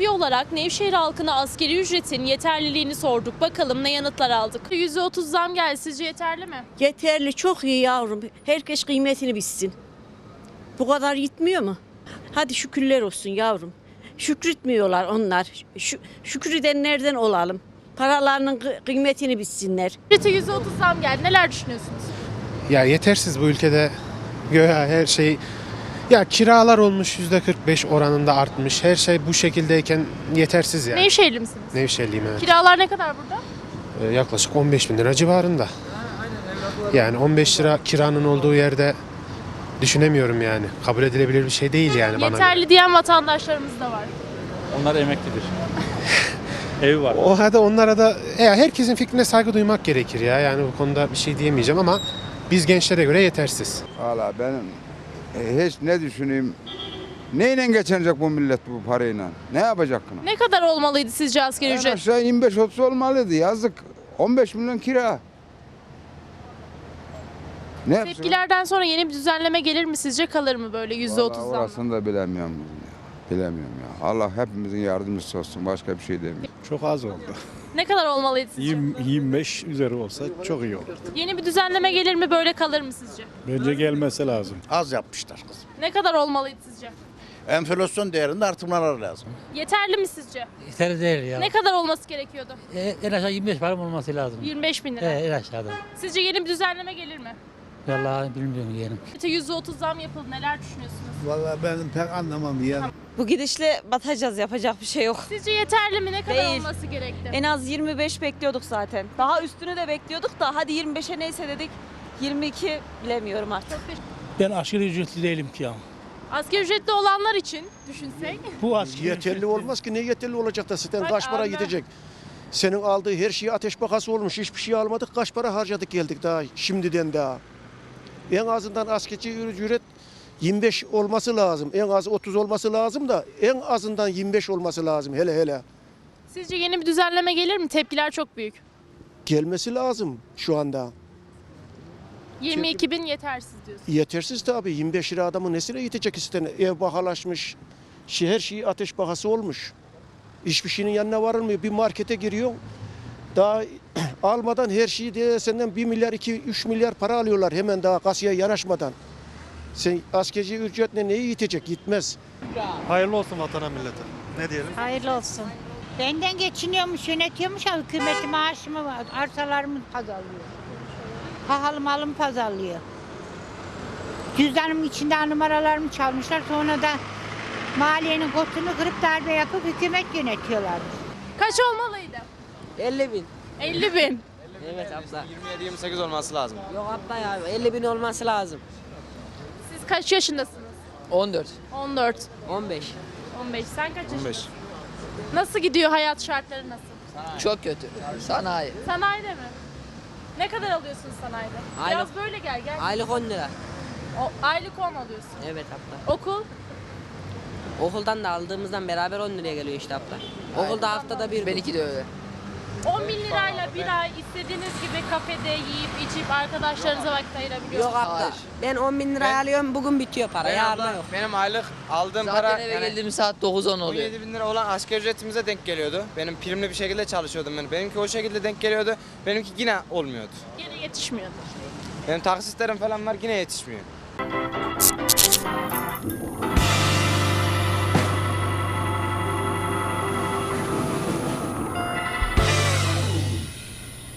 olarak Nevşehir halkına askeri ücretin yeterliliğini sorduk. Bakalım ne yanıtlar aldık. %30 zam geldi. Sizce yeterli mi? Yeterli çok iyi yavrum. Herkes kıymetini bilsin. Bu kadar gitmiyor mu? Hadi şükürler olsun yavrum. Şükretmiyorlar onlar. Şu, şükür edenlerden olalım. Paralarının kı- kıymetini bilsinler. Ücrete %30 zam geldi. Neler düşünüyorsunuz? Ya yetersiz bu ülkede göya her şey ya kiralar olmuş yüzde 45 oranında artmış. Her şey bu şekildeyken yetersiz yani. Nevşehirli misiniz? Nevşehirliyim evet. Kiralar ne kadar burada? Ee, yaklaşık 15 bin lira civarında. Yani 15 lira kiranın olduğu yerde düşünemiyorum yani. Kabul edilebilir bir şey değil yani bana. göre. Yeterli diyen vatandaşlarımız da var. Onlar emeklidir. Evi var. O hadi onlara da ya herkesin fikrine saygı duymak gerekir ya. Yani bu konuda bir şey diyemeyeceğim ama biz gençlere göre yetersiz. Valla benim e, hiç ne düşüneyim neyle geçinecek bu millet bu parayla? Ne yapacak bunu? Ne kadar olmalıydı sizce asgari En ücret? aşağı 25-30 olmalıydı yazık. 15 milyon kira. Ne yapsın? Tepkilerden sonra yeni bir düzenleme gelir mi sizce kalır mı böyle %30 Vallahi zam? orasını da bilemiyorum. ya. Bilemiyorum ya. Allah hepimizin yardımcısı olsun. Başka bir şey demiyorum. Çok az oldu. Ne kadar olmalıydı sizce? 20, 25 üzeri olsa çok iyi olur. Yeni bir düzenleme gelir mi böyle kalır mı sizce? Bence gelmesi lazım. Az yapmışlar kızım. Ne kadar olmalıydı sizce? Enflasyon değerinde artırmaları lazım. Yeterli mi sizce? Yeterli değil ya. Ne kadar olması gerekiyordu? E, en aşağı 25 param olması lazım. 25 bin lira. E, en aşağıda. Sizce yeni bir düzenleme gelir mi? Vallahi bilmiyorum yeğenim. İşte %30 zam yapıldı. Neler düşünüyorsunuz? Vallahi ben pek anlamam ya. Bu gidişle batacağız yapacak bir şey yok. Sizce yeterli mi? Ne kadar Değil. olması gerekti? En az 25 bekliyorduk zaten. Daha üstünü de bekliyorduk da hadi 25'e neyse dedik. 22 bilemiyorum artık. Ben aşırı ücretli değilim ki ya. Asgari ücretli olanlar için düşünsek. Bu aşırı Yeterli olmaz ki ne yeterli olacak da zaten Bak kaç para gidecek? Senin aldığı her şeyi ateş bakası olmuş. Hiçbir şey almadık. Kaç para harcadık geldik daha şimdiden daha. En azından askeri ücret 25 olması lazım. En az 30 olması lazım da en azından 25 olması lazım hele hele. Sizce yeni bir düzenleme gelir mi? Tepkiler çok büyük. Gelmesi lazım şu anda. 22 bin yetersiz diyorsun. Yetersiz tabii. 25 lira adamın nesine yetecek istene? Ev bahalaşmış. Şey, her şey ateş bahası olmuş. Hiçbir şeyin yanına varılmıyor. Bir markete giriyor. Daha almadan her şeyi de senden 1 milyar, 2, 3 milyar para alıyorlar hemen daha kasaya yanaşmadan. Sen askeri ücretle neyi yitecek? Gitmez. Hayırlı olsun vatana millete. Ne diyelim? Hayırlı olsun. Benden geçiniyormuş, yönetiyormuş ama hükümeti maaşımı, var, arsalarımı pazarlıyor. Pahalı malımı pazarlıyor. Cüzdanımın içinde numaralarımı çalmışlar. Sonra da maliyenin kotunu kırıp darbe yapıp hükümet yönetiyorlar. Kaç olmalıydı? 50 bin. 50 bin. Evet abla. 27-28 olması lazım. Yok abla ya 50 bin olması lazım. Siz kaç yaşındasınız? 14. 14. 15. 15. Sen kaç yaşındasın? Nasıl gidiyor hayat şartları nasıl? Çok kötü. Sanayi. Sanayide mi? Ne kadar alıyorsun sanayide? Biraz Aylık- böyle gel gel. Aylık 10 lira. O, aylık 10 alıyorsun. Evet abla. Okul? Okuldan da aldığımızdan beraber 10 liraya geliyor işte abla. Okulda haftada bir. Benimki de öyle. 10 bin lirayla bir ay istediğiniz gibi kafede yiyip içip arkadaşlarınıza vakit ayırabiliyor Yok abla. Ben 10 bin liraya alıyorum bugün bitiyor para. Yarın yok. Benim aylık aldığım Zaten para eve yani geldiğim saat 9-10 oluyor. 17 bin lira olan asgari ücretimize denk geliyordu. Benim primli bir şekilde çalışıyordum ben. Benimki o şekilde denk geliyordu. Benimki yine olmuyordu. Gene yetişmiyordu. Benim taksitlerim falan var yine yetişmiyor.